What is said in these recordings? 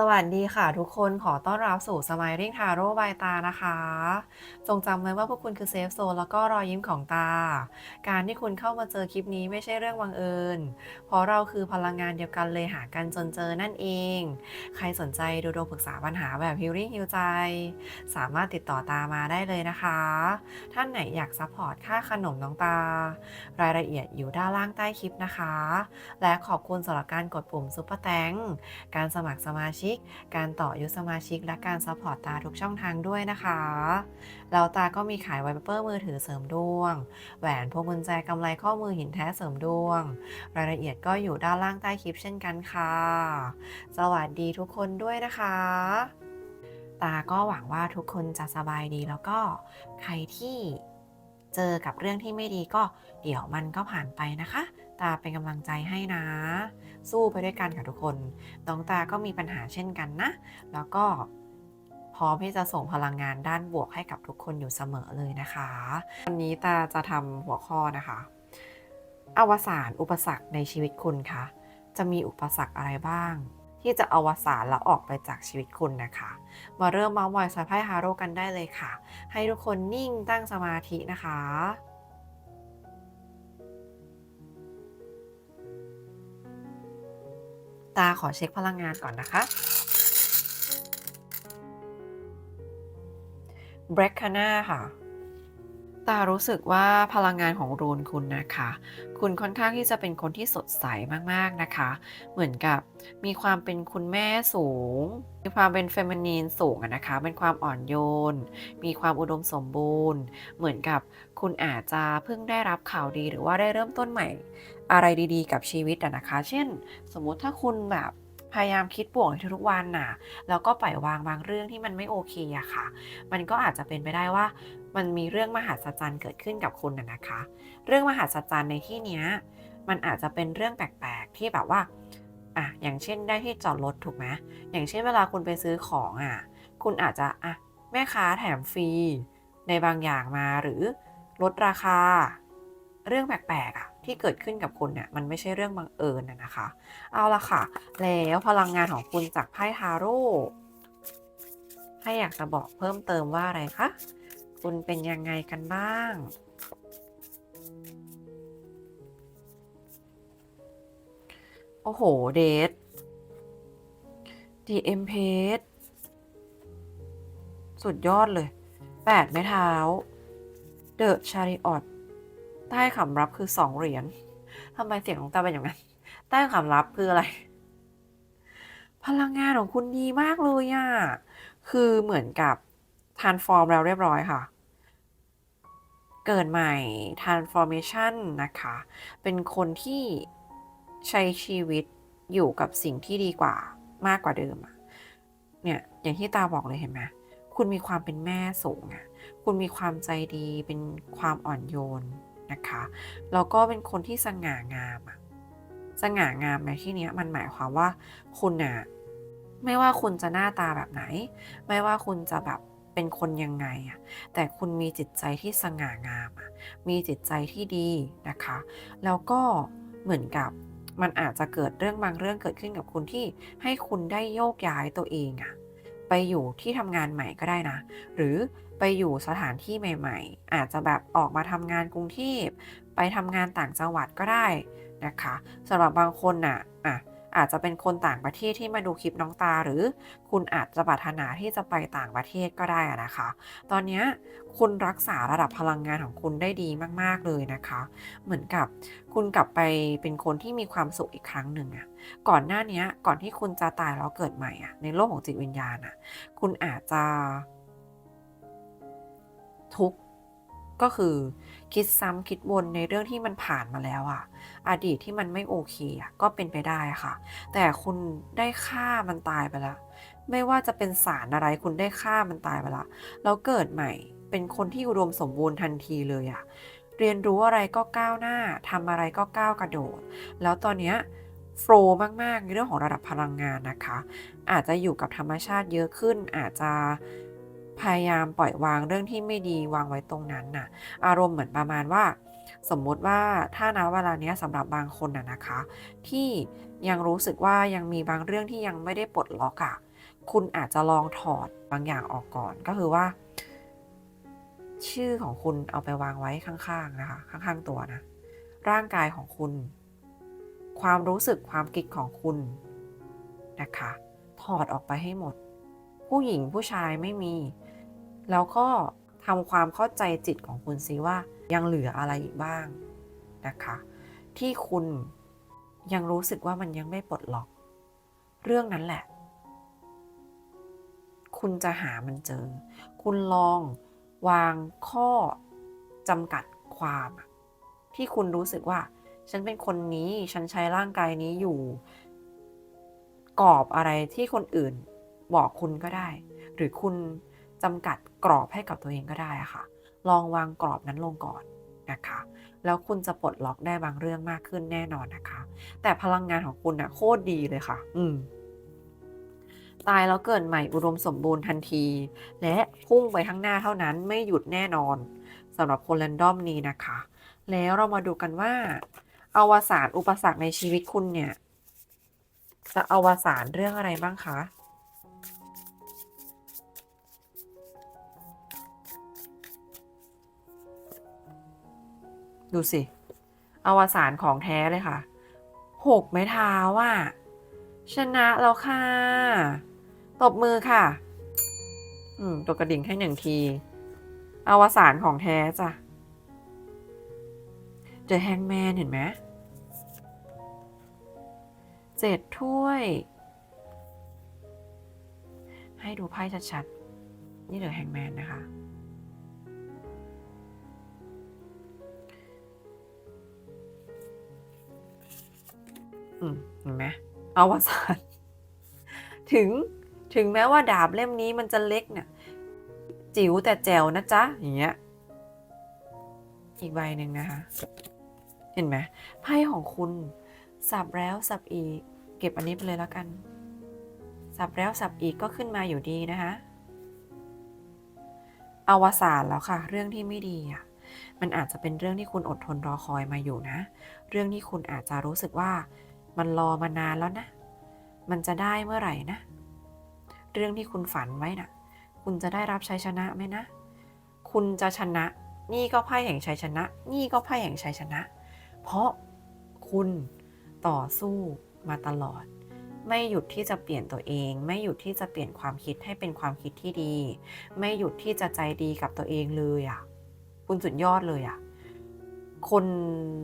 สวัสดีค่ะทุกคนขอต้อนรับสู่ Smiling Tarot by ตานะคะ จงจำไว้ว่าพวกคุณคือเซฟโซนแล้วก็รอยยิ้มของตา การที่คุณเข้ามาเจอคลิปนี้ไม่ใช่เรื่องบังเอิญ เพราะเราคือพลังงานเดียวกันเลยหากันจนเจอนั่นเอง ใครสนใจดูดวงปรึกษาปัญหาแบบ Healing ฮิวใจ สามารถติดต่อตามาได้เลยนะคะ ท่านไหนอยากซัพพอร์ตค่าขนมน้องตา รายละเอียดอยู่ด้านล่างใต้คลิปนะคะ และขอบคุณสำหรับการกดปุ่มซุปเปอร์แตงการสมัครสมาชิกการต่ออายุสมาชิก และการซัพพอร์ตตาทุกช่องทางด้วยนะคะแล้วตาก็มีขายไวเปอร์มือถือเสริมดวง แหวนพวงกุญแจกำไรข้อมือหินแท้เสริมดวง รายละเอียดก็อยู่ด้านล่างใต้คลิปเช่นกันค่ะ สวัสดีทุกคนด้วยนะคะตาก็หวังว่าทุกคนจะสบายดีแล้วก็ใครที่เจอกับเรื่องที่ไม่ดีก็เดี๋ยวมันก็ผ่านไปนะคะ ตาเป็นกำลังใจให้นะ สู้ไปด้วยกันค่ะทุกคนน้องตาก็มีปัญหาเช่นกันนะ แล้วก็พร้อมที่จะส่งพลังงานด้านบวกให้กับทุกคนอยู่เสมอเลยนะคะ วันนี้ตาจะทำหัวข้อนะคะ อวสานอุปสรรคในชีวิตคุณคะจะมีอุปสรรคอะไรบ้าง ที่จะอวสานแล้วออกไปจากชีวิตคุณนะคะ มาเริ่มมาส์มอยสายไพ่ฮาโร่กันได้เลยค่ะ ให้ทุกคนนิ่งตั้งสมาธินะคะ ตาขอเช็คพลังงานก่อนนะคะ b r e a k a n a ค่ะ ตารู้สึกว่าพลังงานของรูนคุณนะคะ คุณค่อนข้างที่จะเป็นคนที่สดใสมากๆนะคะ เหมือนกับมีความเป็นคุณแม่สูง มีความเป็นเฟมินีนสูงอะนะคะ เป็นความอ่อนโยน มีความอุดมสมบูรณ์ เหมือนกับคุณอาจจะเพิ่งได้รับข่าวดีหรือว่าได้เริ่มต้นใหม่ อะไรดีๆ กับชีวิตอะนะคะ เช่น สมมุติถ้าคุณแบบพยายามคิดบวกในทุกวันน่ะ แล้วก็ปล่อยวางบางเรื่องที่มันไม่โอเคอะค่ะ มันก็อาจจะเป็นไปได้ว่า มันมีเรื่องมหัศจรรย์เกิดขึ้นกับคุณน่ะนะคะ เรื่องมหัศจรรย์ในที่เนี้ย มันอาจจะเป็นเรื่องแปลกๆ ที่แบบว่า อะ อย่างเช่นได้ที่จอดรถถูกไหมอย่างเช่นเวลาคุณไปซื้อของอะ คุณอาจจะ อะ แม่ค้าแถมฟรีในบางอย่างมาหรือลดราคา เรื่องแปลกๆอะ ที่เกิดขึ้นกับคุณเนี่ยมันไม่ใช่เรื่องบังเอิญนะนะคะ เอาละค่ะ แล้วพลังงานของคุณจากไพ่ทาโร่ให้อยากจะบอกเพิ่มเติมว่าอะไรคะคุณเป็นยังไงกันบ้างโอ้โห เดท DM p a g e สุดยอดเลย แปดไม้เท้า The Chariot ใต้คำรับคือสองเหรียญทำไมเสียงของตาเป็นอย่างนั้น ใต้คำรับคืออะไร พลังงานของคุณดีมากเลยอะคือเหมือนกับ transform แล้วเรียบร้อยค่ะ เกิดใหม่ transformation นะคะ เป็นคนที่ใช้ชีวิตอยู่กับสิ่งที่ดีกว่ามากกว่าเดิมเนี่ยอย่างที่ตาบอกเลยเห็นไหมคุณมีความเป็นแม่สูงอะคุณมีความใจดีเป็นความอ่อนโยน นะคะแล้วก็เป็นคนที่สง่างามอะสง่างามในที่นี้มันหมายความว่าคุณอะไม่ว่าคุณจะหน้าตาแบบไหน ไม่ว่าคุณจะแบบเป็นคนยังไงอะแต่คุณมีจิตใจที่สง่างามอะมีจิตใจที่ดีนะคะ แล้วก็เหมือนกับมันอาจจะเกิดเรื่องบางเรื่องเกิดขึ้นกับคุณที่ให้คุณได้โยกย้ายตัวเองอะ ไปอยู่ที่ทำงานใหม่ก็ได้นะ หรือไปอยู่สถานที่ใหม่ ๆ อาจจะแบบออกมาทำงานกรุงเทพไปทำงานต่างจังหวัดก็ได้นะคะสำหรับบางคนน่ะอะ อาจจะเป็นคนต่างประเทศที่มาดูคลิปน้องตา หรือคุณอาจจะปรารถนาที่จะไปต่างประเทศก็ได้นะคะ ตอนนี้คุณรักษาระดับพลังงานของคุณได้ดีมาก ๆ เลยนะคะ เหมือนกับคุณกลับไปเป็นคนที่มีความสุขอีกครั้งหนึ่งอะก่อนหน้านี้ก่อนที่คุณจะตายแล้วเกิดใหม่อะในโลกของจิตวิญญาณอะคุณอาจจะทุกข์ก็คือ คิดซ้ำคิดวนในเรื่องที่มันผ่านมาแล้วอะอดีตที่มันไม่โอเคอะก็เป็นไปได้ค่ะ แต่คุณได้ฆ่ามันตายไปแล้ว ไม่ว่าจะเป็นสารอะไรคุณได้ฆ่ามันตายไปแล้วแล้วเกิดใหม่เป็นคนที่อุดมสมบูรณ์ทันทีเลยอะเรียนรู้อะไรก็ก้าวหน้าทำอะไรก็ก้าวกระโดด แล้วตอนเนี้ยโฟล์มาก ๆ ในเรื่องของระดับพลังงานนะคะ อาจจะอยู่กับธรรมชาติเยอะขึ้นอาจจะ พยายามปล่อยวางเรื่องที่ไม่ดีวางไว้ตรงนั้นน่ะ อารมณ์เหมือนประมาณว่า สมมุติว่าถ้าณเวลาเนี้ยสำหรับบางคนน่ะนะคะ ที่ยังรู้สึกว่ายังมีบางเรื่องที่ยังไม่ได้ปลดล็อกอะคุณอาจจะลองถอดบางอย่างออกก่อนก็คือว่า ชื่อของคุณเอาไปวางไว้ข้างๆนะคะ ข้างๆตัวนะ ร่างกายของคุณ ความรู้สึกความคิดของคุณนะคะ ถอดออกไปให้หมด ผู้หญิงผู้ชายไม่มี แล้วก็ทำความเข้าใจจิตของคุณซิว่ายังเหลืออะไรอีกบ้างนะคะ ที่คุณยังรู้สึกว่ามันยังไม่ปลดล็อก เรื่องนั้นแหละ คุณจะหามันเจอ คุณลองวางข้อจำกัดความ ที่คุณรู้สึกว่า ฉันเป็นคนนี้ฉันใช้ร่างกายนี้อยู่ กรอบอะไรที่คนอื่นบอกคุณก็ได้ หรือคุณ จำกัดกรอบให้กับตัวเองก็ได้ค่ะ ลองวางกรอบนั้นลงก่อนนะคะ แล้วคุณจะปลดล็อกได้บางเรื่องมากขึ้นแน่นอนนะคะ แต่พลังงานของคุณนะโคตรดีเลยค่ะ อืมตายแล้วเกิดใหม่อุดมสมบูรณ์ทันที และพุ่งไปข้างหน้าเท่านั้นไม่หยุดแน่นอนสำหรับคนแรนดอมนี้นะคะ แล้วเรามาดูกันว่า อวสานอุปสรรคในชีวิตคุณเนี่ย จะอวสานเรื่องอะไรบ้างคะ ดูสิ อวสานของแท้เลยค่ะ หกไม้เท้าอะ ชนะแล้วค่ะ ตบมือค่ะ อืม ตัวกระดิ่งให้หนึ่งที อวสานของแท้จ้ะ เจอแฮงแมนเห็นไหมเจ็ดถ้วย ให้ดูไพ่ชัดๆ นี่เดอะแฮงแมนนะคะ เห็นไหมอวสานถึงถึงแม้ว่าดาบเล่มนี้มันจะเล็กเนี่ยจิ๋วแต่แจ๋วนะจ๊ะอย่างเงี้ยอีกใบหนึ่งนะคะ เห็นไหมไพ่ของคุณสับแล้วสับอีก เก็บอันนี้ไปเลยแล้วกัน สับแล้วสับอีกก็ขึ้นมาอยู่ดีนะคะอวสานแล้วค่ะ เรื่องที่ไม่ดีอะมันอาจจะเป็นเรื่องที่คุณอดทนรอคอยมาอยู่นะ เรื่องที่คุณอาจจะรู้สึกว่า มันรอมานานแล้วนะ มันจะได้เมื่อไหร่นะ เรื่องที่คุณฝันไว้นะ่ะ คุณจะได้รับชัยชนะไหมนะ คุณจะชนะ นี่ก็ไพ่แห่งชัยชนะ นี่ก็ไพ่แห่งชัยชนะ เพราะคุณต่อสู้มาตลอด ไม่หยุดที่จะเปลี่ยนตัวเอง ไม่หยุดที่จะเปลี่ยนความคิดให้เป็นความคิดที่ดี ไม่หยุดที่จะใจดีกับตัวเองเลยอะ่ะ คุณสุดยอดเลยอะ่ะ คน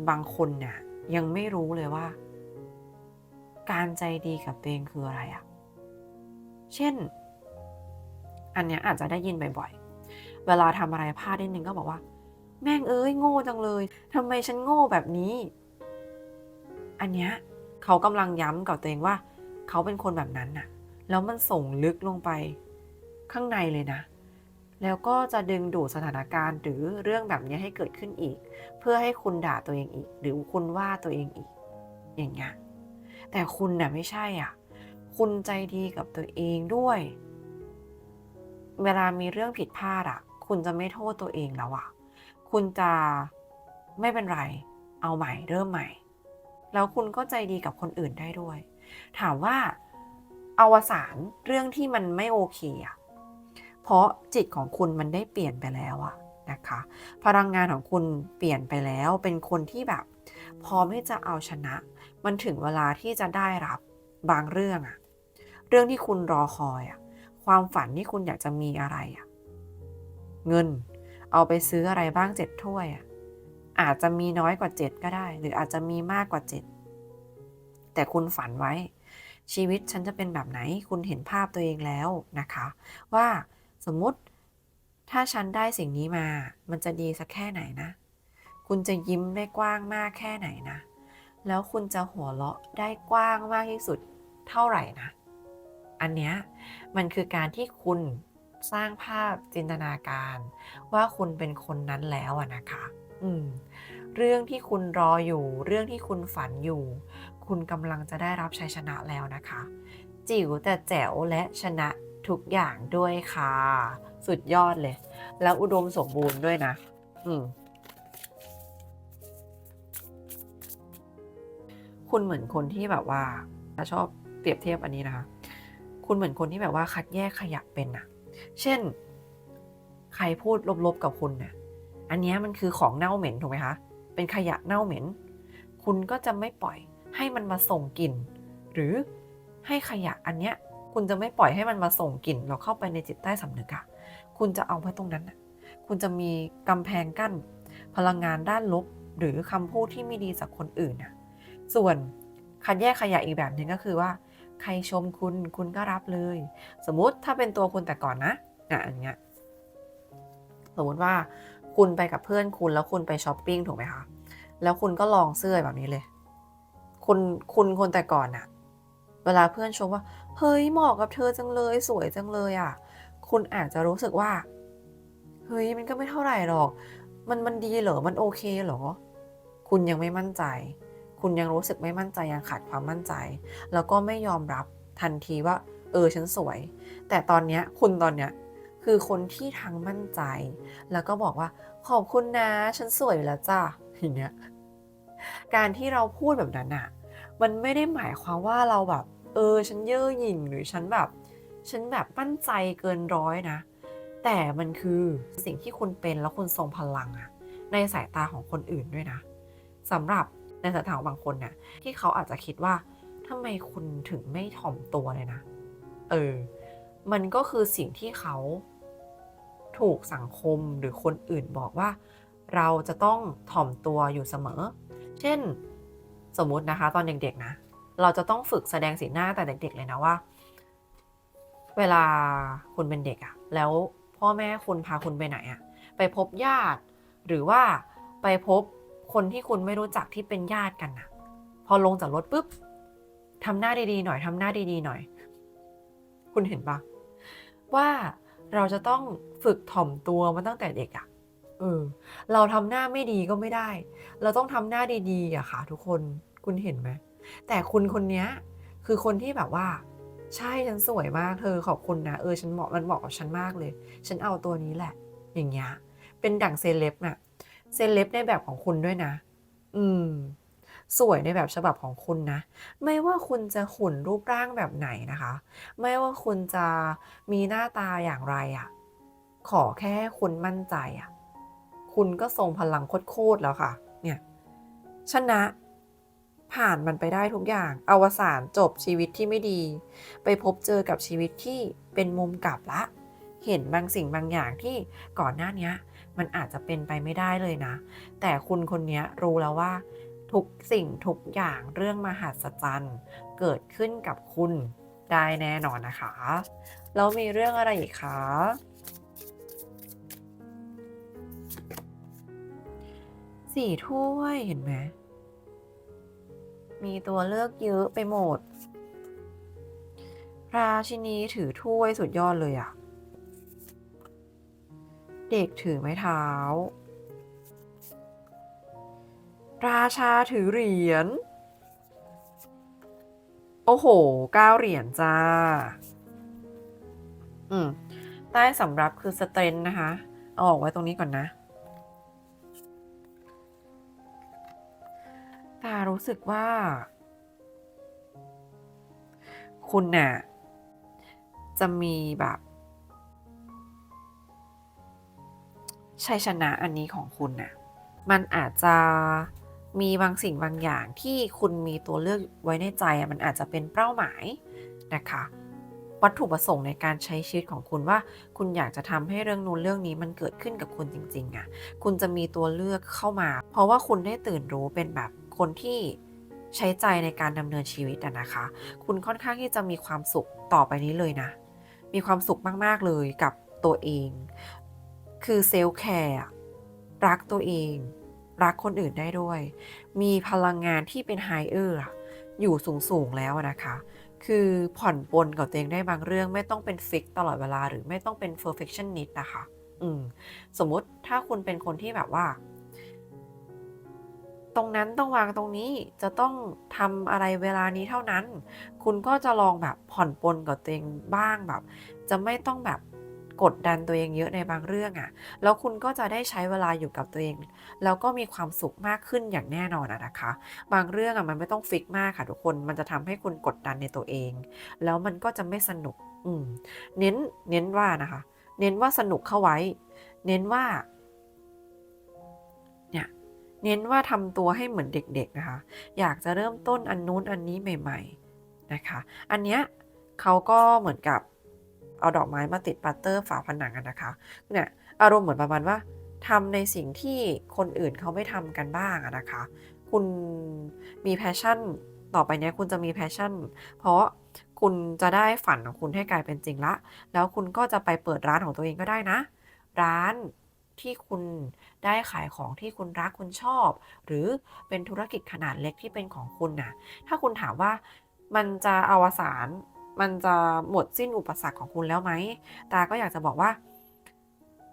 บางคนเนี่ยยังไม่รู้เลยว่า การใจดีกับตัวเองคืออะไรอะ่ะเช่น อันเนี้ยอาจจะได้ยินบ่อยๆ เวลาทำอะไรพลาดนิดนึงก็บอกว่า แม่งเอ้ยโง่จังเลยทำไมฉันโง่แบบนี้ อันเนี้ยเขากำลังย้ำกับตัวเองว่า เขาเป็นคนแบบนั้นน่ะ แล้วมันส่งลึกลงไปข้างในเลยนะ แล้วก็จะดึงดูดสถานการณ์ หรือเรื่องแบบนี้ให้เกิดขึ้นอีก เพื่อให้คุณด่าตัวเองอีก หรือคุณว่าตัวเองอีก อย่างเงี้ย แต่คุณน่ะไม่ใช่อะ คุณใจดีกับตัวเองด้วย เวลามีเรื่องผิดพลาดอะ คุณจะไม่โทษตัวเองแล้วอะ คุณจะไม่เป็นไร เอาใหม่เริ่มใหม่ แล้วคุณก็ใจดีกับคนอื่นได้ด้วย ถามว่าอวสานเรื่องที่มันไม่โอเคอะ เพราะจิตของคุณมันได้เปลี่ยนไปแล้วอะนะคะ พลังงานของคุณเปลี่ยนไปแล้ว เป็นคนที่แบบพร้อมที่จะเอาชนะ มันถึงเวลาที่จะได้รับบางเรื่องอะเรื่องที่คุณรอคอยอะความฝันที่คุณอยากจะมีอะไรอะเงิน เอาไปซื้ออะไรบ้างเจ็ดถ้วยอะอาจจะมีน้อยกว่าเจ็ดก็ได้ หรืออาจจะมีมากกว่าเจ็ดแต่คุณฝันไว้ ชีวิตฉันจะเป็นแบบไหน คุณเห็นภาพตัวเองแล้วนะคะ ว่าสมมติถ้าฉันได้สิ่งนี้มา มันจะดีสักแค่ไหนนะ คุณจะยิ้มได้กว้างมากแค่ไหนนะ แล้วคุณจะหัวเราะได้กว้างมากที่สุดเท่าไหร่นะ อันเนี้ยมันคือการที่คุณสร้างภาพจินตนาการ ว่าคุณเป็นคนนั้นแล้วอะนะคะ อืม เรื่องที่คุณรออยู่ เรื่องที่คุณฝันอยู่ คุณกำลังจะได้รับชัยชนะแล้วนะคะ จิ๋วแต่แจ๋วและชนะทุกอย่างด้วยค่ะ สุดยอดเลย แล้วอุดมสมบูรณ์ด้วยนะ อืม คุณเหมือนคนที่แบบว่าชอบเปรียบเทียบอันนี้นะคะ คุณเหมือนคนที่แบบว่าคัดแยกขยะเป็นอะเช่น ใครพูดลบๆกับคุณเนี่ยอันนี้มันคือของเน่าเหม็นถูกไหมคะ เป็นขยะเน่าเหม็น คุณก็จะไม่ปล่อยให้มันมาส่งกลิ่น หรือให้ขยะอันเนี้ยคุณจะไม่ปล่อยให้มันมาส่งกลิ่นเราเข้าไปในจิตใต้สำนึกอะคุณจะเอาไว้ตรงนั้นอะคุณจะมีกำแพงกั้น พลังงานด้านลบ หรือคำพูดที่ไม่ดีจากคนอื่นอะ ส่วนคัดแยกขยะอีกแบบหนึ่งก็คือว่า ใครชมคุณคุณก็รับเลย สมมุติถ้าเป็นตัวคุณแต่ก่อนนะอะอย่างเงี้ยสมมติว่าคุณไปกับเพื่อนคุณแล้วคุณไปช้อปปิ้งถูกไหมคะ แล้วคุณก็ลองเสื้อแบบนี้เลย คุณคุณคนแต่ก่อนอะเวลาเพื่อนชมว่า เฮ้ยเหมาะกับเธอจังเลยสวยจังเลยอะคุณอาจจะรู้สึกว่า เฮ้ยมันก็ไม่เท่าไหร่หรอก มันมันดีเหรอ มันโอเคเหรอ คุณยังไม่มั่นใจ คุณยังรู้สึกไม่มั่นใจยังขาดความมั่นใจ แล้วก็ไม่ยอมรับทันทีว่า เออฉันสวย แต่ตอนเนี้ยคุณตอนเนี้ยคือคนที่ทั้งมั่นใจ แล้วก็บอกว่าขอบคุณนะ ฉันสวยอยู่แล้วจ้าอย่างเงี้ยการที่เราพูดแบบนั้นอะมันไม่ได้หมายความว่าเราแบบ เออ ฉันเย่อหยิ่งหรือฉันแบบ ฉันแบบมั่นใจเกินร้อยนะ แต่มันคือสิ่งที่คุณเป็นแล้วคุณทรงพลังอะในสายตาของคนอื่นด้วยนะสำหรับ ในสายตาของบางคนเนี่ยที่เขาอาจจะคิดว่าทำไมคุณถึงไม่ถ่อมตัวเลยนะ เออ มันก็คือสิ่งที่เขาถูกสังคมหรือคนอื่นบอกว่า เราจะต้องถ่อมตัวอยู่เสมอ เช่น สมมุตินะคะ ตอนเด็กๆนะ เราจะต้องฝึกแสดงสีหน้าแต่เด็ก ๆ เลยนะว่า เวลาคุณเป็นเด็กอะแล้วพ่อแม่คุณพาคุณไปไหนอะไปพบญาติ หรือว่าไปพบ คนที่คุณไม่รู้จักที่เป็นญาติกันอะพอลงจากรถปุ๊บทำหน้าดีๆหน่อยทำหน้าดีๆหน่อย คุณเห็นปะว่าเราจะต้องฝึกถ่อมตัวมาตั้งแต่เด็กอะเออ เราทำหน้าไม่ดีก็ไม่ได้ เราต้องทำหน้าดีๆอะค่ะ ทุกคนคุณเห็นไหมแต่คุณคนนี้คือคนที่แบบว่า ใช่ฉันสวยมากเธอขอบคุณนะเออฉันเหมาะมันเหมาะกับฉันมากเลย ฉันเอาตัวนี้แหละ อย่างเงี้ยเป็นดั่งเซเลบน่ะ เซเลบในแบบของคุณด้วยนะ อืม สวยในแบบฉบับของคุณนะ ไม่ว่าคุณจะหุ่นรูปร่างแบบไหนนะคะ ไม่ว่าคุณจะมีหน้าตาอย่างไรอะ่ะ ขอแค่คุณมั่นใจอะ่ะ คุณก็ทรงพลังโคตรๆแล้วค่ะ เนี่ย ชนะผ่านมันไปได้ทุกอย่าง อวสานจบชีวิตที่ไม่ดี ไปพบเจอกับชีวิตที่เป็นมุมกลับละ เห็นบางสิ่งบางอย่างที่ก่อนหน้านี้ มันอาจจะเป็นไปไม่ได้เลยนะ แต่คุณคนนี้รู้แล้วว่า ทุกสิ่งทุกอย่างเรื่องมหัศจรรย์ เกิดขึ้นกับคุณได้แน่นอนนะคะ แล้วมีเรื่องอะไรอีกคะสี่ถ้วยเห็นไหม มีตัวเลือกเยอะไปหมด ราชินีถือถ้วยสุดยอดเลยอะ เด็กถือไม้เท้า ราชาถือเหรียญ โอ้โหเก้าเหรียญจ้า อืม ใต้สำรับคือสเตรนนะคะ เอาออกไว้ตรงนี้ก่อนนะ ตารู้สึกว่า คุณน่ะ จะมีแบบ ชัยชนะอันนี้ของคุณน่ะมันอาจจะมีบางสิ่งบางอย่างที่คุณมีตัวเลือกไว้ในใจอะมันอาจจะเป็นเป้าหมายนะคะ วัตถุประสงค์ในการใช้ชีวิตของคุณว่า คุณอยากจะทำให้เรื่องนู้นเรื่องนี้มันเกิดขึ้นกับคุณจริงๆอะ่ะคุณจะมีตัวเลือกเข้ามา เพราะว่าคุณได้ตื่นรู้เป็นแบบคนที่ใช้ใจในการดำเนินชีวิตนะคะ คุณค่อนข้างที่จะมีความสุขต่อไปนี้เลยนะ มีความสุขมากๆเลยกับตัวเอง คือเซลล์แคร์รักตัวเอง รักคนอื่นได้ด้วย มีพลังงานที่เป็นไฮเออร์อยู่สูงๆแล้วนะคะ คือผ่อนปลนกับตัวเองได้บางเรื่องไม่ต้องเป็นฟิกตลอดเวลาหรือไม่ต้องเป็น perfectionist นะคะ อืม สมมติถ้าคุณเป็นคนที่แบบว่า ตรงนั้นต้องวางตรงนี้จะต้องทำอะไรเวลานี้เท่านั้น คุณก็จะลองแบบผ่อนปลนกับตัวเองบ้างแบบ จะไม่ต้องแบบ กดดันตัวเองเยอะในบางเรื่องอะแล้วคุณก็จะได้ใช้เวลาอยู่กับตัวเอง แล้วก็มีความสุขมากขึ้นอย่างแน่นอนอะนะคะ บางเรื่องอะมันไม่ต้องฟิกมากค่ะทุกคน มันจะทำให้คุณกดดันในตัวเอง แล้วมันก็จะไม่สนุก อืม เน้น เน้นว่านะคะ เน้นว่าสนุกเข้าไว้ เน้นว่า เนี่ย เน้นว่าทำตัวให้เหมือนเด็ก ๆนะคะ อยากจะเริ่มต้นอันนู้นอันนี้ใหม่ ๆ นะคะ อันเนี้ยเขาก็เหมือนกับ เอาดอกไม้มาติดปัตเตอร์ฝาผนังกันนะคะเนี่ยอารมณ์เหมือนประมาณว่าทำในสิ่งที่คนอื่นเขาไม่ทำกันบ้างนะคะ คุณมีแพชชั่นต่อไปเนี้ยคุณจะมีแพชชั่น เพราะคุณจะได้ฝันของคุณให้กลายเป็นจริงละ แล้วคุณก็จะไปเปิดร้านของตัวเองก็ได้นะ ร้านที่คุณได้ขายของที่คุณรักคุณชอบ หรือเป็นธุรกิจขนาดเล็กที่เป็นของคุณน่ะถ้าคุณถามว่ามันจะอวสาน มันจะหมดสิ้นอุปสรรคของคุณแล้วไหม ตาก็อยากจะบอกว่า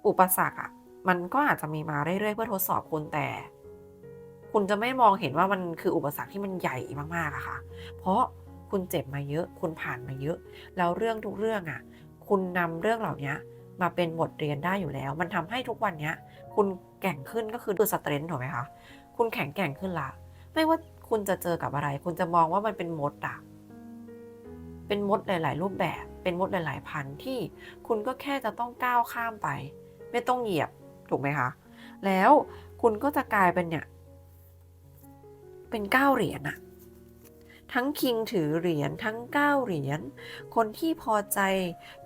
อุปสรรคอะมันก็อาจจะมีมาเรื่อยๆเพื่อทดสอบคุณแต่ คุณจะไม่มองเห็นว่ามันคืออุปสรรคที่มันใหญ่มากๆอะค่ะ เพราะคุณเจ็บมาเยอะ คุณผ่านมาเยอะ แล้วเรื่องทุกเรื่องอะคุณนำเรื่องเหล่านี้มาเป็นบทเรียนได้อยู่แล้ว มันทำให้ทุกวันเนี้ย คุณแก่งขึ้นก็คือตัวสเตรนท์ถูกไหมคะ คุณแข็งแกร่งขึ้นละ ไม่ว่าคุณจะเจอกับอะไร คุณจะมองว่ามันเป็นมดอะ เป็นมดหลาย ๆ รูปแบบ เป็นมดหลาย ๆ พันที่คุณก็แค่จะต้องก้าวข้ามไป ไม่ต้องเหยียบถูกไหมคะ แล้วคุณก็จะกลายเป็นเนี่ย เป็นเก้าเหรียญอะทั้งคิงถือเหรียญทั้งเก้าเหรียญคนที่พอใจ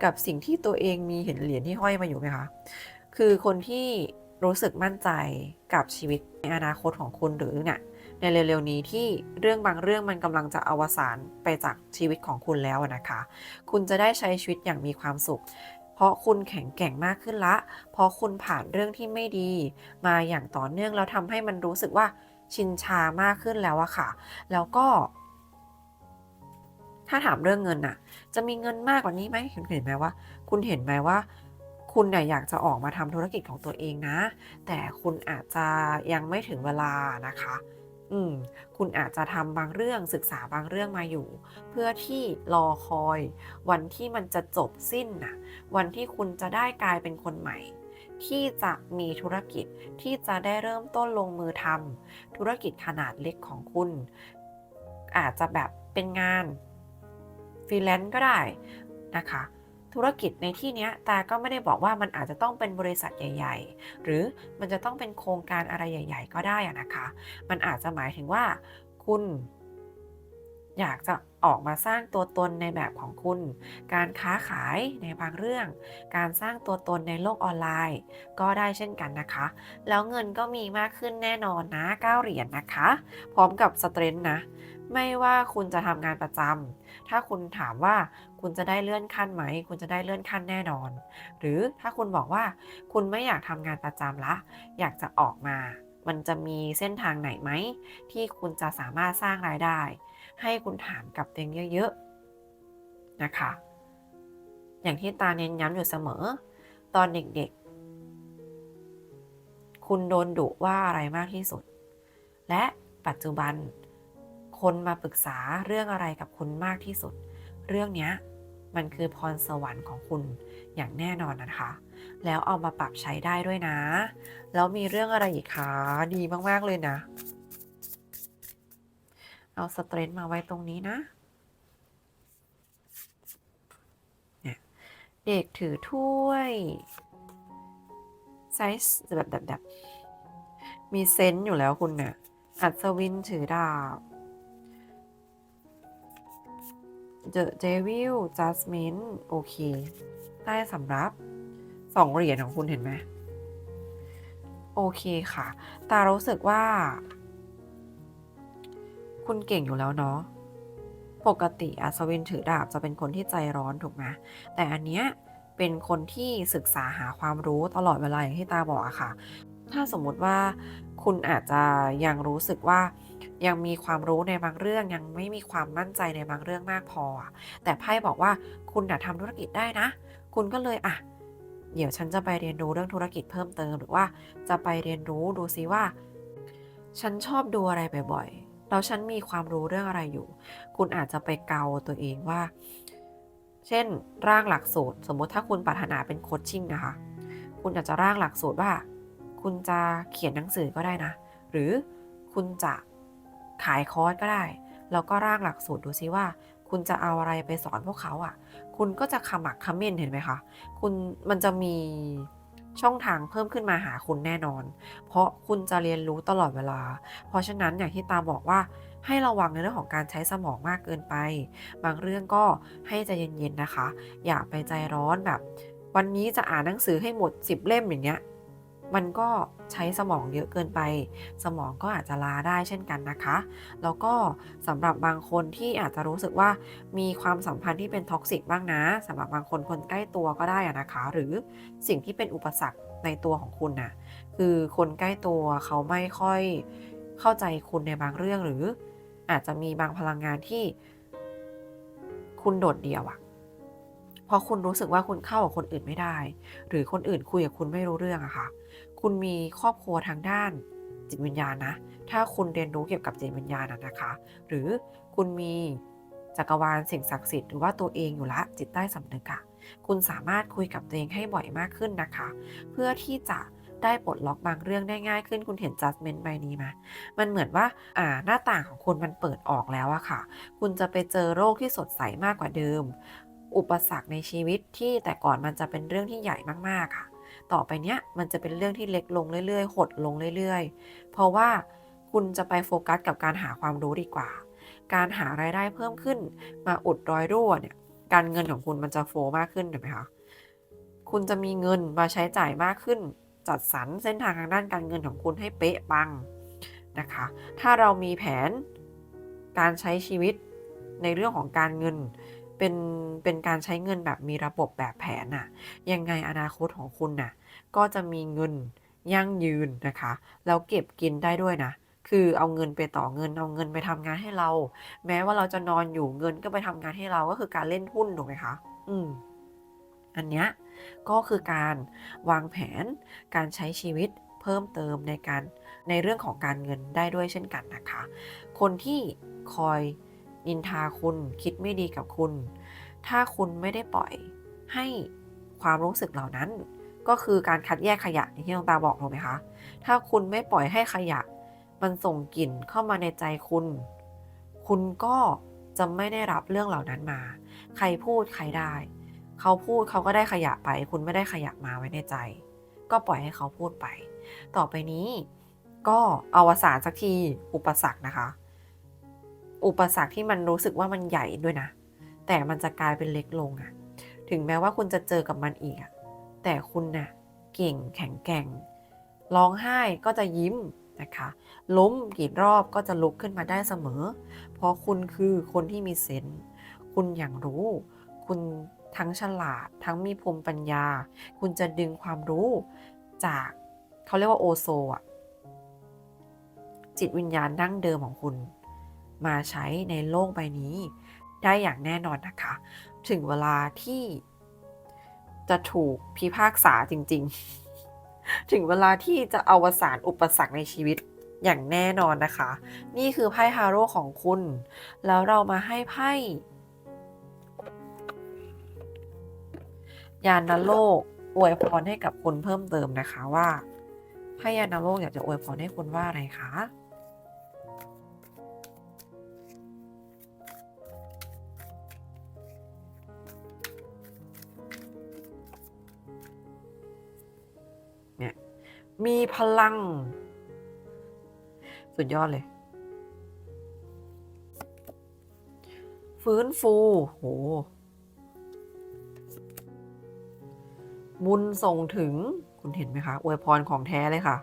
กับสิ่งที่ตัวเองมีเห็นเหรียญที่ห้อยมาอยู่ไหมคะคือคนที่รู้สึกมั่นใจกับชีวิตในอนาคตของคุณหรือเนี่ย ในเร็วๆนี้ที่เรื่องบางเรื่องมันกำลังจะอวสานไปจากชีวิตของคุณแล้วนะคะ คุณจะได้ใช้ชีวิตอย่างมีความสุข เพราะคุณแข็งแกร่งมากขึ้นละ เพราะคุณผ่านเรื่องที่ไม่ดี มาอย่างต่อเนื่องแล้วทำให้มันรู้สึกว่าชินชามากขึ้นแล้วอะค่ะ แล้วก็ ถ้าถามเรื่องเงินน่ะ จะมีเงินมากกว่านี้ไหมคุณเห็นไหมว่า คุณเห็นไหมว่าคุณเนี่ยอยากจะออกมาทำธุรกิจของตัวเองนะ แต่คุณอาจจะยังไม่ถึงเวลานะคะ อืมคุณอาจจะทำบางเรื่องศึกษาบางเรื่องมาอยู่ เพื่อที่รอคอย วันที่มันจะจบสิ้นน่ะวันที่คุณจะได้กลายเป็นคนใหม่ ที่จะมีธุรกิจที่จะได้เริ่มต้นลงมือทำธุรกิจขนาดเล็กของคุณ อาจจะแบบเป็นงานฟรีแลนซ์ก็ได้นะคะ ธุรกิจในที่นี้ตาก็ไม่ได้บอกว่ามันอาจจะต้องเป็นบริษัทใหญ่ ๆ หรือมันจะต้องเป็นโครงการอะไรใหญ่ ๆ ก็ได้นะคะ มันอาจจะหมายถึงว่า คุณ อยากจะออกมาสร้างตัวตนในแบบของคุณ การค้าขายในบางเรื่อง การสร้างตัวตนในโลกออนไลน์ ก็ได้เช่นกันนะคะ แล้วเงินก็มีมากขึ้นแน่นอนนะ9เหรียญนนะคะ พร้อมกับสเตรนท์นะ ไม่ว่าคุณจะทำงานประจำ ถ้าคุณถามว่าคุณจะได้เลื่อนขั้นไหม คุณจะได้เลื่อนขั้นแน่นอน หรือถ้าคุณบอกว่าคุณไม่อยากทำงานประจำละ อยากจะออกมา มันจะมีเส้นทางไหนไหม ที่คุณจะสามารถสร้างรายได้ ให้คุณถามกับตัวเองเยอะๆนะคะ อย่างที่ตาเน้นย้ำอยู่เสมอ ตอนเด็กๆ คุณโดนดุว่าอะไรมากที่สุด และปัจจุบันคนมาปรึกษาเรื่องอะไรกับคุณมากที่สุด เรื่องนี้มันคือพรสวรรค์ของคุณอย่างแน่นอนนะคะ แล้วเอามาปรับใช้ได้ด้วยนะ แล้วมีเรื่องอะไรอีกคะ ดีมาก ๆ เลยนะ เอาสเตรนท์มาไว้ตรงนี้นะเด็กถือถ้วยไซส์แบบแบบแบบมีเซนต์อยู่แล้วคุณเนี่ยอัศวินถือดาบ The Devil Jasmine โอเค ได้สำรับสองเหรียญของคุณเห็นไหม โอเคค่ะ ตารู้สึกว่า คุณเก่งอยู่แล้วเนาะ ปกติอัศวินถือดาบจะเป็นคนที่ใจร้อนถูกไหมแต่อันเนี้ยเป็นคนที่ศึกษาหาความรู้ตลอดเวลาอย่างที่ตาบอกอะค่ะ ถ้าสมมุติว่าคุณอาจจะยังรู้สึกว่ายังมีความรู้ในบางเรื่องยังไม่มีความมั่นใจในบางเรื่องมากพอ แต่ไพ่บอกว่าคุณอะทำธุรกิจได้นะ คุณก็เลยอะเดี๋ยวฉันจะไปเรียนรู้เรื่องธุรกิจเพิ่มเติมหรือว่าจะไปเรียนรู้ดูซิว่า ฉันชอบดูอะไรบ่อย แล้วฉันมีความรู้เรื่องอะไรอยู่ คุณอาจจะไปเกาตัวเองว่า เช่น ร่างหลักสูตร สมมติถ้าคุณปรารถนาเป็นโคชชิ่งนะคะ คุณอาจจะร่างหลักสูตรว่า คุณจะเขียนหนังสือก็ได้นะ หรือคุณจะขายคอร์สก็ได้ แล้วก็ร่างหลักสูตรดูซิว่า คุณจะเอาอะไรไปสอนพวกเขาอะ่ะ คุณก็จะขมักเขม้นเห็นไหมคะ คุณมันจะมี ช่องทางเพิ่มขึ้นมาหาคุณแน่นอน เพราะคุณจะเรียนรู้ตลอดเวลา เพราะฉะนั้นอย่างที่ตาบอกว่าให้ระวังในเรื่องของการใช้สมองมากเกินไป บางเรื่องก็ให้ใจเย็นๆนะคะ อย่าไปใจร้อนแบบ วันนี้จะอ่านหนังสือให้หมด 10 เล่มอย่างเงี้ย มันก็ใช้สมองเยอะเกินไป สมองก็อาจจะล้าได้เช่นกันนะคะ แล้วก็สำหรับบางคนที่อาจจะรู้สึกว่ามีความสัมพันธ์ที่เป็นท็อกซิกบ้างนะสำหรับบางคนคนใกล้ตัวก็ได้นะคะ หรือสิ่งที่เป็นอุปสรรคในตัวของคุณน่ะคือคนใกล้ตัวเขาไม่ค่อยเข้าใจคุณในบางเรื่องหรืออาจจะมีบางพลังงานที่คุณโดดเดี่ยวอะ ราะคุณรู้สึกว่าคุณเข้ากับคนอื่นไม่ได้ หรือคนอื่นคุยกับคุณไม่รู้เรื่องอะค่ะ คุณมีครอบครัวทางด้านจิตวิญญาณนะ ถ้าคุณเรียนรู้เกี่ยวกับจิตวิญญาณนะนะคะ หรือคุณมีจักรวาลสิ่งศักดิ์สิทธิ์หรือว่าตัวเองอยู่ละจิตใต้สำนึกอะคุณสามารถคุยกับตัวเองให้บ่อยมากขึ้นนะคะ เพื่อที่จะได้ปลดล็อกบางเรื่องได้ง่ายขึ้นคุณเห็น judgment ใบนี้ไหมมันเหมือนว่าอ่าหน้าต่างของคุณมันเปิดออกแล้วอะค่ะ คุณจะไปเจอโรคที่สดใสมากกว่าเดิม อุปสรรคในชีวิตที่แต่ก่อนมันจะเป็นเรื่องที่ใหญ่มากๆค่ะ ต่อไปเนี้ยมันจะเป็นเรื่องที่เล็กลงเรื่อยๆ หดลงเรื่อยๆ เพราะว่าคุณจะไปโฟกัสกับการหาความรู้ดีกว่า การหารายได้เพิ่มขึ้นมาอุดรอยรั่วเนี่ย การเงินของคุณมันจะโฟมากขึ้นถูกไหมคะ คุณจะมีเงินมาใช้จ่ายมากขึ้น จัดสรรเส้นทางทางด้านการเงินของคุณให้เป๊ะปังนะคะ ถ้าเรามีแผนการใช้ชีวิตในเรื่องของการเงิน เป็นเป็นการใช้เงินแบบมีระบบแบบแผนน่ะ ยังไงอนาคตของคุณน่ะ ก็จะมีเงินยั่งยืนนะคะ แล้วเก็บกินได้ด้วยนะ คือเอาเงินไปต่อเงิน เอาเงินไปทำงานให้เรา แม้ว่าเราจะนอนอยู่เงินก็ไปทำงานให้เราก็คือการเล่นหุ้นถูกไหมคะ อืม อันเนี้ยก็คือการวางแผนการใช้ชีวิตเพิ่มเติมในการในเรื่องของการเงินได้ด้วยเช่นกันนะคะ คนที่คอย นินทาคุณคิดไม่ดีกับคุณ ถ้าคุณไม่ได้ปล่อยให้ความรู้สึกเหล่านั้น ก็คือการคัดแยกขยะอย่างที่น้องตาบอกถูกไหมคะ ถ้าคุณไม่ปล่อยให้ขยะ มันส่งกลิ่นเข้ามาในใจคุณ คุณก็จะไม่ได้รับเรื่องเหล่านั้นมา ใครพูดใครได้ เขาพูดเขาก็ได้ขยะไป คุณไม่ได้ขยะมาไว้ในใจ ก็ปล่อยให้เขาพูดไป ต่อไปนี้ ก็อวสานสักทีอุปสรรคนะคะ อุปสรรคที่มันรู้สึกว่ามันใหญ่ด้วยนะ แต่มันจะกลายเป็นเล็กลงอะถึงแม้ว่าคุณจะเจอกับมันอีกอะแต่คุณน่ะเก่งแข็งแกร่งร้องไห้ก็จะยิ้มนะคะล้มกี่รอบก็จะลุกขึ้นมาได้เสมอ เพราะคุณคือคนที่มีเซนส์คุณอย่างรู้ คุณทั้งฉลาด ทั้งมีภูมิปัญญา คุณจะดึงความรู้จากเขาเรียกว่าโอโซอะจิตวิญญาณดั้งเดิมของคุณ มาใช้ในโลกใบนี้ ได้อย่างแน่นอนนะคะ ถึงเวลาที่จะถูกพิพากษาจริง ๆ ถึงเวลาที่จะอวสานอุปสรรคในชีวิตอย่างแน่นอนนะคะ นี่คือไพ่ฮาโร่ของคุณ แล้วเรามาให้ไพ่ยานโลกอวยพรให้กับคุณเพิ่มเติมนะคะว่าไพ่ยานโลกอยากจะอวยพรให้คุณว่าอะไรคะ มีพลัง สุดยอดเลย ฟื้นฟูโหบุญส่งถึงคุณเห็นไหมคะอวยพรของแท้เลยค่ะ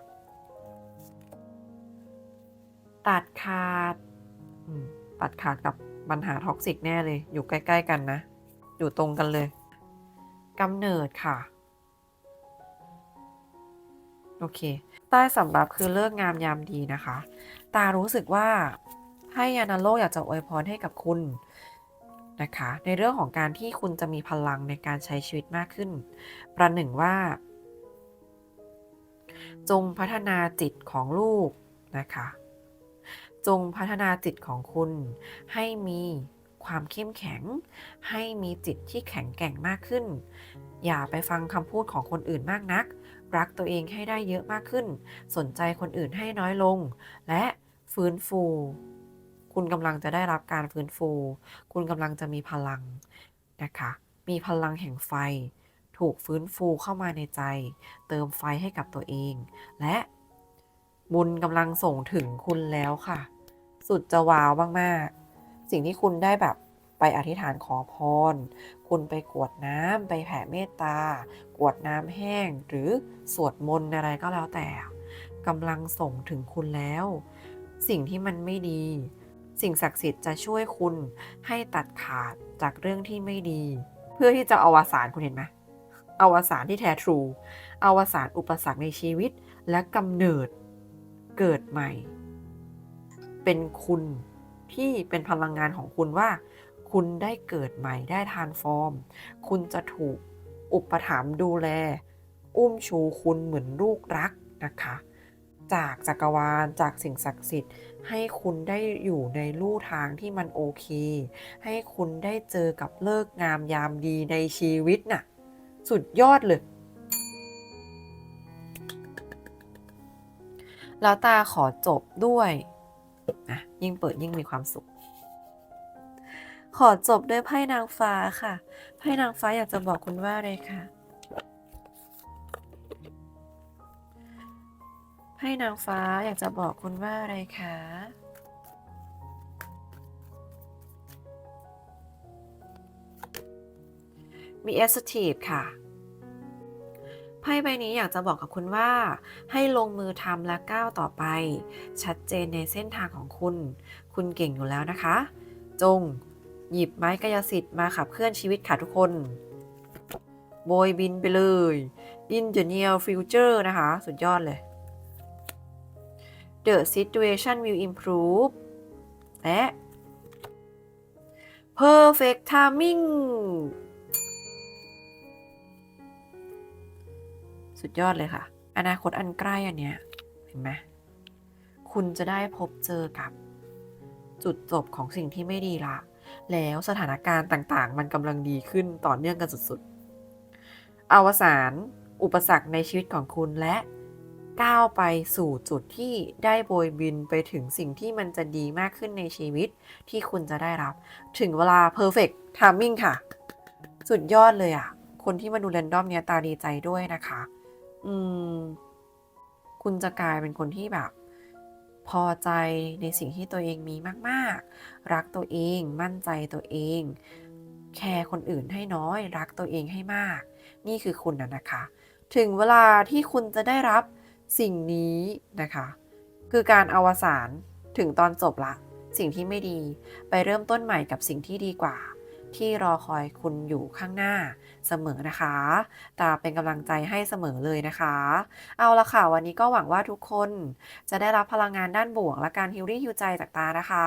ตัดขาด ตัดขาดกับปัญหาท็อกซิกแน่เลย อยู่ใกล้ ๆ กันนะ อยู่ตรงกันเลยกำเนิดค่ะ โอเค ใต้สำรับคือเลิกงามยามดีนะคะ ตารู้สึกว่าให้ยานาโลกอยากจะอวยพรให้กับคุณนะคะ ในเรื่องของการที่คุณจะมีพลังในการใช้ชีวิตมากขึ้น ประหนึ่งว่า จงพัฒนาจิตของลูกนะคะ จงพัฒนาจิตของคุณให้มีความเข้มแข็ง ให้มีจิตที่แข็งแกร่งมากขึ้น อย่าไปฟังคำพูดของคนอื่นมากนัก รักตัวเองให้ได้เยอะมากขึ้น สนใจคนอื่นให้น้อยลง และฟื้นฟู คุณกำลังจะได้รับการฟื้นฟู คุณกำลังจะมีพลังนะคะ มีพลังแห่งไฟ ถูกฟื้นฟูเข้ามาในใจ เติมไฟให้กับตัวเอง และบุญกำลังส่งถึงคุณแล้วค่ะ สุดจะว้าวมาก ๆ สิ่งที่คุณได้แบบ ไปอธิษฐานขอพร คุณไปกวดน้ำไปแผ่เมตตา กวดน้ำแห้งหรือสวดมนต์อะไรก็แล้วแต่กำลังส่งถึงคุณแล้ว สิ่งที่มันไม่ดี สิ่งศักดิ์สิทธิ์จะช่วยคุณให้ตัดขาดจากเรื่องที่ไม่ดี เพื่อที่จะอวสานคุณเห็นไหมอวสานที่แท้ทรู อวสานอุปสรรคในชีวิตและกำเนิดเกิดใหม่ เป็นคุณที่เป็นพลังงานของคุณว่า คุณได้เกิดใหม่ได้ทานฟอร์ม คุณจะถูกอุปถัมภ์ดูแล อุ้มชูคุณเหมือนลูกรักนะคะ จากจักรวาลจากสิ่งศักดิ์สิทธิ์ ให้คุณได้อยู่ในลู่ทางที่มันโอเค ให้คุณได้เจอกับเลิกงามยามดีในชีวิตน่ะ สุดยอดเลยแล้วตาขอจบด้วยนะยิ่งเปิดยิ่งมีความสุข ขอจบด้วยไพ่นางฟ้าค่ะ ไพ่นางฟ้าอยากจะบอกคุณว่าอะไรคะไพ่นางฟ้าอยากจะบอกคุณว่าอะไรคะมี assertive ค่ะ ไพ่ใบนี้อยากจะบอกกับคุณว่า ให้ลงมือทำและก้าวต่อไป ชัดเจนในเส้นทางของคุณ คุณเก่งอยู่แล้วนะคะ จง หยิบไม้กายสิทธิ์มาขับเคลื่อนชีวิตค่ะทุกคนโบยบินไปเลย in the near future นะคะ สุดยอดเลย the situation will improve และ perfect timing สุดยอดเลยค่ะ อนาคตอันใกล้อันเนี้ย เห็นไหม คุณจะได้พบเจอกับ จุดจบของสิ่งที่ไม่ดีละ แล้วสถานการณ์ต่างๆ มันกำลังดีขึ้นต่อเนื่องกันสุดๆ อวสานอุปสรรคในชีวิตของคุณและก้าวไปสู่จุดที่ได้โบยบินไปถึงสิ่งที่มันจะดีมากขึ้นในชีวิตที่คุณจะได้รับ ถึงเวลา perfect timing ค่ะ สุดยอดเลยอะ่ะ คนที่มาดูเรนดอมเนี้ยตาดีใจด้วยนะคะ อืม คุณจะกลายเป็นคนที่แบบ พอใจในสิ่งที่ตัวเองมีมาก ๆ รักตัวเองมั่นใจตัวเอง แคร์คนอื่นให้น้อย รักตัวเองให้มาก นี่คือคุณนะนะคะ ถึงเวลาที่คุณจะได้รับสิ่งนี้นะคะ คือการอวสานถึงตอนจบละ สิ่งที่ไม่ดีไปเริ่มต้นใหม่กับสิ่งที่ดีกว่า ที่รอคอยคุณอยู่ข้างหน้าเสมอนะคะตาเป็นกำลังใจให้เสมอเลยนะคะ เอาละค่ะ วันนี้ก็หวังว่าทุกคนจะได้รับพลังงานด้านบวก และการฮิลลิ่งฮิวใจจากตานะคะ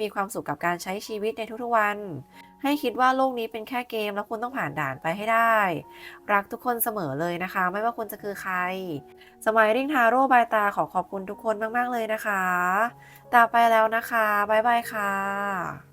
มีความสุขกับการใช้ชีวิตในทุกๆวัน ให้คิดว่าโลกนี้เป็นแค่เกมแล้วคุณต้องผ่านด่านไปให้ได้ รักทุกคนเสมอเลยนะคะ ไม่ว่าคุณจะคือใคร สมัยริ่งทาโร่บายตาขอขอบคุณทุกคนมากๆเลยนะคะ ตาไปแล้วนะคะบ๊ายบายค่ะ